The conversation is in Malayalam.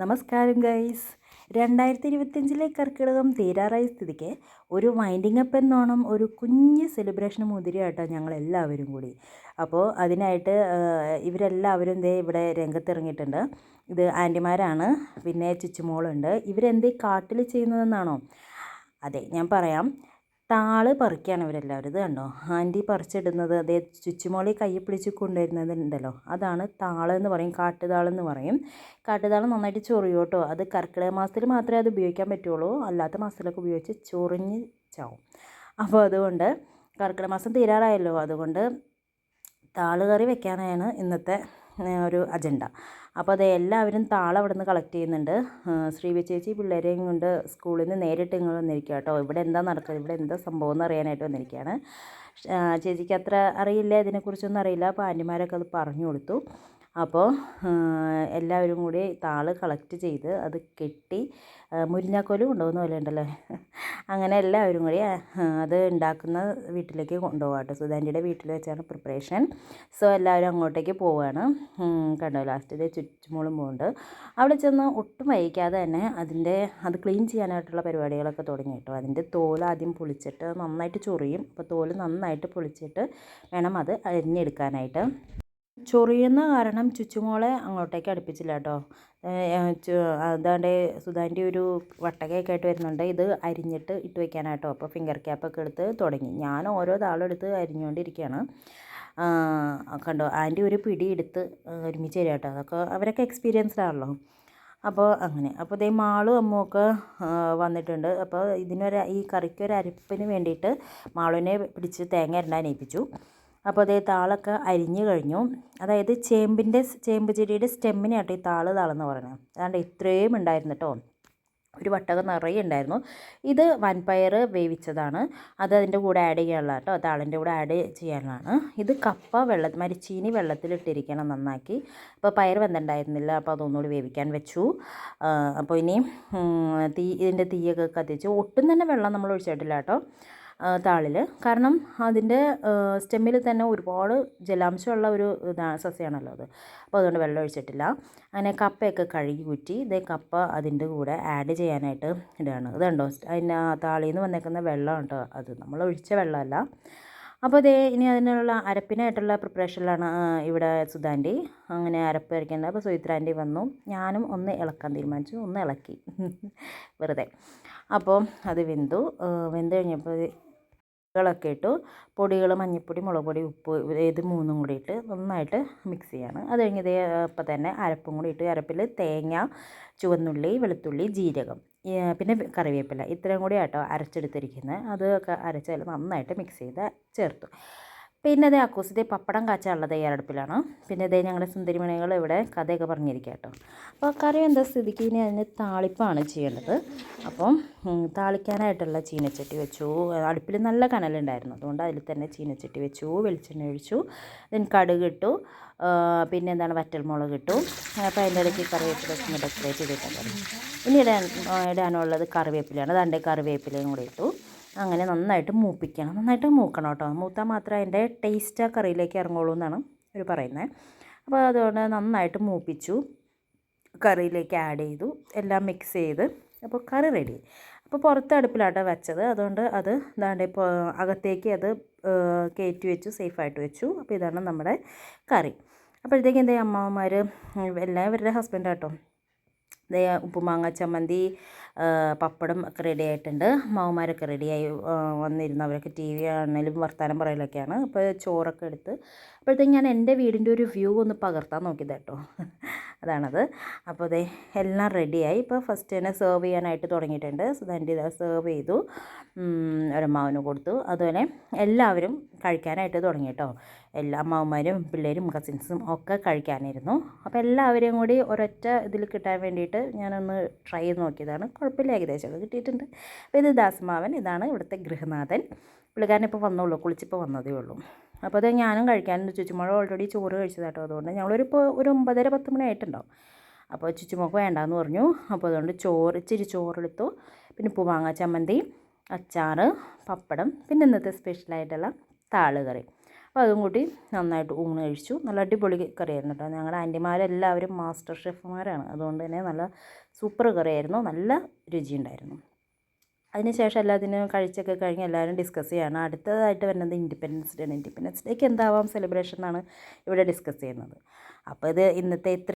നമസ്കാരം ഗൈസ് രണ്ടായിരത്തി ഇരുപത്തിയഞ്ചിലെ കർക്കിടകം തീരാറായ സ്ഥിതിക്ക് ഒരു വൈൻഡിങ് അപ്പ് എന്നോണം ഒരു കുഞ്ഞ് സെലിബ്രേഷൻ മുതിരിയാട്ടോ ഞങ്ങൾ എല്ലാവരും കൂടി. അപ്പോൾ അതിനായിട്ട് ഇവരെല്ലാവരും ദേ ഇവിടെ രംഗത്തിറങ്ങിയിട്ടുണ്ട്. ഇത് ആന്റിമാരാണ് പിന്നെ ചുച്ചുമോളുണ്ട്. ഇവരെന്തേ കാട്ടിൽ ചെയ്യുന്നതെന്നാണോ? അതെ ഞാൻ പറയാം. താൾ പറിക്കുകയാണ് ഇവരെല്ലാവരും. ഇത് കണ്ടോ? ആന്റി പറിച്ചിടുന്നത് അതേ ചുച്ചുമോളി കൈ പിടിച്ച് കൊണ്ടുവരുന്നത് ഉണ്ടല്ലോ അതാണ് താൾ എന്ന് പറയും കാട്ടുതാളെന്ന് പറയും. കാട്ടുതാളം നന്നായിട്ട് ചൊറിയും കേട്ടോ. അത് കർക്കിടക മാസത്തിൽ മാത്രമേ അത് ഉപയോഗിക്കാൻ പറ്റുള്ളൂ. അല്ലാത്ത മാസത്തിലൊക്കെ ഉപയോഗിച്ച് ചൊറിഞ്ഞ് ചാവും. അപ്പോൾ അതുകൊണ്ട് കർക്കിടക മാസം തീരാറായല്ലോ. അതുകൊണ്ട് താൾ കറി വെക്കാനാണ് ഇന്നത്തെ ഒരു അജണ്ട. അപ്പോൾ അത് എല്ലാവരും താളം അവിടെ നിന്ന് കളക്ട് ചെയ്യുന്നുണ്ട് ശ്രീവി ചേച്ചി പിള്ളേരെയും കൊണ്ട് സ്കൂളിൽ നിന്ന് നേരിട്ട് ഇങ്ങോട്ട് വന്നിരിക്കുക കേട്ടോ ഇവിടെ എന്താ നടക്കുന്നത്? ഇവിടെ എന്താ സംഭവം എന്ന് അറിയാനായിട്ട് വന്നിരിക്കുകയാണ്. ചേച്ചിക്ക് അത്ര അറിയില്ല ഇതിനെക്കുറിച്ചൊന്നും അറിയില്ല. അപ്പോൾ ആന്റിമാരൊക്കെ അത് പറഞ്ഞു കൊടുത്തു. അപ്പോൾ എല്ലാവരും കൂടി താൾ കളക്ട് ചെയ്ത് അത് കെട്ടി മുരിഞ്ഞാക്കോലും കൊണ്ടുപോകുന്ന പോലെ ഉണ്ടല്ലോ. അങ്ങനെ എല്ലാവരും കൂടി അത് ഉണ്ടാക്കുന്ന വീട്ടിലേക്ക് കൊണ്ടുപോകാം കേട്ടോ. സുധാന്റെ വീട്ടിൽ വെച്ചാണ് പ്രിപ്പറേഷൻ സോ എല്ലാവരും അങ്ങോട്ടേക്ക് പോവുകയാണ് കണ്ടോ ലാസ്റ്റിൽ ചുറ്റുമോളും പോകുന്നുണ്ട് അവിടെ ചെന്ന് ഒട്ടും വൈകാതെ തന്നെ അതിന്റെ അത് ക്ലീൻ ചെയ്യാനായിട്ടുള്ള പരിപാടികളൊക്കെ തുടങ്ങി കേട്ടോ. അതിന്റെ തോൽ ആദ്യം പൊളിച്ചിട്ട് നന്നായിട്ട് ചൊറിയും. അപ്പോൾ തോൽ നന്നായിട്ട് പൊളിച്ചിട്ട് വേണം അത് അരിഞ്ഞെടുക്കാനായിട്ട്. ചൊറിയുന്ന കാരണം ചുച്ചുമോളെ അങ്ങോട്ടേക്ക് അടുപ്പിച്ചില്ല കേട്ടോ. അതാണ്ട് സുധാന്റെ ഒരു വട്ടകയൊക്കെ ആയിട്ട് വരുന്നുണ്ട്. ഇത് അരിഞ്ഞിട്ട് ഇട്ട് വയ്ക്കാനായിട്ടോ അപ്പോൾ ഫിംഗർ ക്യാപ്പൊക്കെ എടുത്ത് തുടങ്ങി. ഞാൻ ഓരോ താളെടുത്ത് അരിഞ്ഞുകൊണ്ടിരിക്കുകയാണ് കണ്ടോ? ആന്റി ഒരു പിടി എടുത്ത് ഒരുമിച്ച് തരാം കേട്ടോ. അതൊക്കെ അവരൊക്കെ എക്സ്പീരിയൻസ്ഡ് ആണല്ലോ. അപ്പോൾ അങ്ങനെ. അപ്പോൾ ഇതേ മാളും അമ്മുമൊക്കെ വന്നിട്ടുണ്ട്. അപ്പോൾ ഇതിനൊരു ഈ കറിക്ക് ഒരു അരപ്പിന് വേണ്ടിയിട്ട് മാളുവിനെ പിടിച്ച് തേങ്ങ ഇരണ്ടാൻ ഏൽപ്പിച്ചു. അപ്പോൾ അതേ താളൊക്കെ അരിഞ്ഞു കഴിഞ്ഞു. അതായത് ചേമ്പിന്റെ ചേമ്പ് ചെടിയുടെ സ്റ്റെമ്മിനാട്ടോ ഈ താൾ താളെന്ന് പറയുന്നത്. അതാണ്ട് ഇത്രയും ഉണ്ടായിരുന്നു കേട്ടോ ഒരു വട്ടകം നിറയെ ഉണ്ടായിരുന്നു. ഇത് വൻപയർ വേവിച്ചതാണ്. അത് അതിന്റെ കൂടെ ആഡ് ചെയ്യാനുള്ള കേട്ടോ താളിന്റെ കൂടെ ആഡ് ചെയ്യാനുള്ളതാണ്. ഇത് കപ്പ വെള്ള മരിച്ചീനി വെള്ളത്തിലിട്ടിരിക്കണം നന്നാക്കി. അപ്പോൾ പയർ വെന്തുണ്ടായിരുന്നില്ല അപ്പോൾ അതൊന്നുകൂടി വേവിക്കാൻ വെച്ചു. അപ്പോൾ ഇനി തീ ഇതിന്റെ തീയൊക്കെ കത്തിച്ച് ഒട്ടും തന്നെ വെള്ളം നമ്മൾ ഒഴിച്ചിട്ടില്ല കേട്ടോ താളിൽ കാരണം അതിന്റെ സ്റ്റെമ്മിൽ തന്നെ ഒരുപാട് ജലാംശമുള്ള ഒരു ഇതാണ് സസ്യമാണല്ലോ അത്. അപ്പോൾ അതുകൊണ്ട് വെള്ളം ഒഴിച്ചിട്ടില്ല. അങ്ങനെ കപ്പയൊക്കെ കഴുകി കുറ്റി ഇതേ കപ്പ അതിന്റെ കൂടെ ആഡ് ചെയ്യാനായിട്ട് ഇടുകയാണ് ഇതുണ്ടോ അതിന്റെ താളിൽ നിന്ന് വന്നേക്കുന്ന വെള്ളം ഉണ്ടോ അത്. നമ്മൾ ഒഴിച്ച വെള്ളമല്ല. അപ്പോൾ ഇതേ ഇനി അതിനുള്ള അരപ്പിനായിട്ടുള്ള പ്രിപ്പറേഷനിലാണ് ഇവിടെ സുധാന്റെ അങ്ങനെ അരപ്പ് ഇറക്കേണ്ടത് അപ്പോൾ സുഹിത്രാന്റി വന്നു. ഞാനും ഒന്ന് ഇളക്കാൻ തീരുമാനിച്ചു. ഒന്ന് ഇളക്കി. വെറുതെ. അപ്പോൾ അത് വെന്തു. വെന്ത് കഴിഞ്ഞപ്പോൾ കളൊക്കെ ഇട്ട്. പൊടികൾ മഞ്ഞൾപ്പൊടി മുളക് പൊടി ഉപ്പ് ഇത് മൂന്നും കൂടി ഇട്ട് നന്നായിട്ട് മിക്സ് ചെയ്യാണ്. അത് കഴിഞ്ഞ് ഇതേ അപ്പം തന്നെ അരപ്പും കൂടി ഇട്ട് അരപ്പിൽ തേങ്ങ ചുവന്നുള്ളി വെളുത്തുള്ളി ജീരകം പിന്നെ കറിവേപ്പില ഇത്രയും കൂടി ആട്ടോ അരച്ചെടുത്തിരിക്കുന്നത് അതൊക്കെ അരച്ചാൽ നന്നായിട്ട് മിക്സ് ചെയ്ത് ചേർത്തു. പിന്നെ അതേ അക്കൂസത്തെ പപ്പടം കാച്ചാനുള്ള തയ്യാറെടുപ്പിലാണ്. പിന്നെ അതേ ഞങ്ങളുടെ സുന്ദരിമണികൾ ഇവിടെ കഥയൊക്കെ പറഞ്ഞിരിക്കുക കേട്ടോ അപ്പോൾ കറി എന്താ സ്ഥിതിക്ക്? ഇനി അതിന് താളിപ്പാണ് ചെയ്യേണ്ടത്. അപ്പം താളിക്കാനായിട്ടുള്ള ചീനച്ചട്ടി വെച്ചു. അടുപ്പിൽ നല്ല കനലുണ്ടായിരുന്നു. അതുകൊണ്ട് അതിൽ തന്നെ ചീനച്ചട്ടി വെച്ചു വെളിച്ചെണ്ണ ഒഴിച്ചു. ഇതിന് കടുക് ഇട്ടു. പിന്നെ എന്താണ് വറ്റൽമുളക് ഇട്ടു. അപ്പോൾ അതിന്റെ ഇടയ്ക്ക് കറിവേപ്പില ഒന്ന് ഡെക്കറേറ്റ് ചെയ്തിട്ടുണ്ടായിരുന്നു ഇനി ഇടാൻ ഇടാനുള്ളത് കറിവേപ്പിലയാണ്. ദാണ്ടേ കറിവേപ്പിലയും കൂടി ഇട്ടു. അങ്ങനെ നന്നായിട്ട് മൂപ്പിക്കണം. നന്നായിട്ട് മൂക്കണം കേട്ടോ. മൂത്താൽ മാത്രമേ അതിന്റെ ടേസ്റ്റ് ആ കറിയിലേക്ക് ഇറങ്ങുള്ളൂ എന്നാണ് അവർ പറയുന്നത്. അപ്പോൾ അതുകൊണ്ട് നന്നായിട്ട് മൂപ്പിച്ചു. കറിയിലേക്ക് ആഡ് ചെയ്തു. എല്ലാം മിക്സ് ചെയ്ത്. അപ്പോൾ കറി റെഡി അപ്പോൾ പുറത്ത് അടുപ്പിലാട്ടോ വെച്ചത്. അതുകൊണ്ട് അത് ഇതാണ്ട് ഇപ്പോൾ അകത്തേക്ക് അത് കയറ്റി വെച്ചു. സേഫായിട്ട് വെച്ചു. അപ്പോൾ ഇതാണ് നമ്മുടെ കറി. അപ്പോഴത്തേക്ക് എന്റെ അമ്മമാർ എല്ലാം ഇവരുടെ ഹസ്ബൻഡ് കേട്ടോ ഉപ്പുമാങ്ങ ചമ്മന്തി പപ്പടം ഒക്കെ റെഡി ആയിട്ടുണ്ട്. മാവുമാരൊക്കെ റെഡിയായി വന്നിരുന്നു. അവരൊക്കെ ടി വി ആണെങ്കിലും വർത്തമാനം പറയലൊക്കെയാണ്. അപ്പോൾ ചോറൊക്കെ എടുത്ത് അപ്പോഴത്തേക്കും ഞാൻ എന്റെ വീടിന്റെ ഒരു വ്യൂ ഒന്ന് പകർത്താൻ നോക്കിയത് കേട്ടോ. അതാണത്. അപ്പോൾ അതെ എല്ലാം റെഡിയായി. ഇപ്പോൾ ഫസ്റ്റ് തന്നെ സെർവ് ചെയ്യാനായിട്ട് തുടങ്ങിയിട്ടുണ്ട്. സുധാന്റെ ഇതാ സെർവ് ചെയ്തു. ഒരമ്മാവിന് കൊടുത്തു. അതുപോലെ എല്ലാവരും കഴിക്കാനായിട്ട് തുടങ്ങി കേട്ടോ. എല്ലാ അമ്മാവന്മാരും പിള്ളേരും കസിൻസും ഒക്കെ കഴിക്കാനിരുന്നു. അപ്പോൾ എല്ലാവരെയും കൂടി ഒരൊറ്റ ഇതിൽ കിട്ടാൻ വേണ്ടിയിട്ട് ഞാനൊന്ന് ട്രൈ ചെയ്ത് നോക്കിയതാണ്. കുഴപ്പമില്ല ഏകദേശമൊക്കെ കിട്ടിയിട്ടുണ്ട്. അപ്പോൾ ഇത് ദാസമാവൻ ഇതാണ് ഇവിടുത്തെ ഗൃഹനാഥൻ. പുള്ളിക്കാരൻ ഇപ്പോൾ വന്നുള്ളൂ കുളിച്ചിപ്പോൾ വന്നതേ ഉള്ളൂ. അപ്പോൾ അത് ഞാനും കഴിക്കാനുണ്ട് ചുറ്റുമഴ ഓൾറെഡി ചോറ് കഴിച്ചതാട്ടോ. അതുകൊണ്ട് ഞങ്ങളൊരു ഇപ്പോൾ ഒരു ഒമ്പതര പത്ത് മണി ആയിട്ടുണ്ടാവും. അപ്പോൾ ചുറ്റുമൊക്കെ വേണ്ടാന്ന് പറഞ്ഞു. അപ്പോൾ അതുകൊണ്ട് ചോറ് ഇച്ചിരി ചോറെടുത്തു. പിന്നെ ഉപ്പുമാങ്ങ ചമ്മന്തി അച്ചാർ പപ്പടം പിന്നെ ഇന്നത്തെ സ്പെഷ്യലായിട്ടുള്ള താൾ കറി. അപ്പോൾ അതും കൂട്ടി നന്നായിട്ട് ഊണ് കഴിച്ചു. നല്ല അടിപൊളി കറിയായിരുന്നു കേട്ടോ. ഞങ്ങളുടെ ആന്റിമാരെല്ലാവരും മാസ്റ്റർ ഷെഫുമാരാണ് അതുകൊണ്ട് തന്നെ നല്ല സൂപ്പർ കറിയായിരുന്നു നല്ല രുചിയുണ്ടായിരുന്നു അതിനുശേഷം എല്ലാത്തിനും കഴിച്ചൊക്കെ കഴിഞ്ഞ് എല്ലാവരും ഡിസ്കസ് ചെയ്യാണ്. അടുത്തതായിട്ട് വരുന്നത് ഇൻഡിപെൻഡൻസ് ഡേ ആണ് ഇൻഡിപെൻഡൻസ് ഡേക്ക് എന്താവാം സെലിബ്രേഷൻ എന്നാണ് ഇവിടെ ഡിസ്കസ് ചെയ്യുന്നത്. അപ്പോൾ ഇത് ഇന്നത്തെ ഇത്ര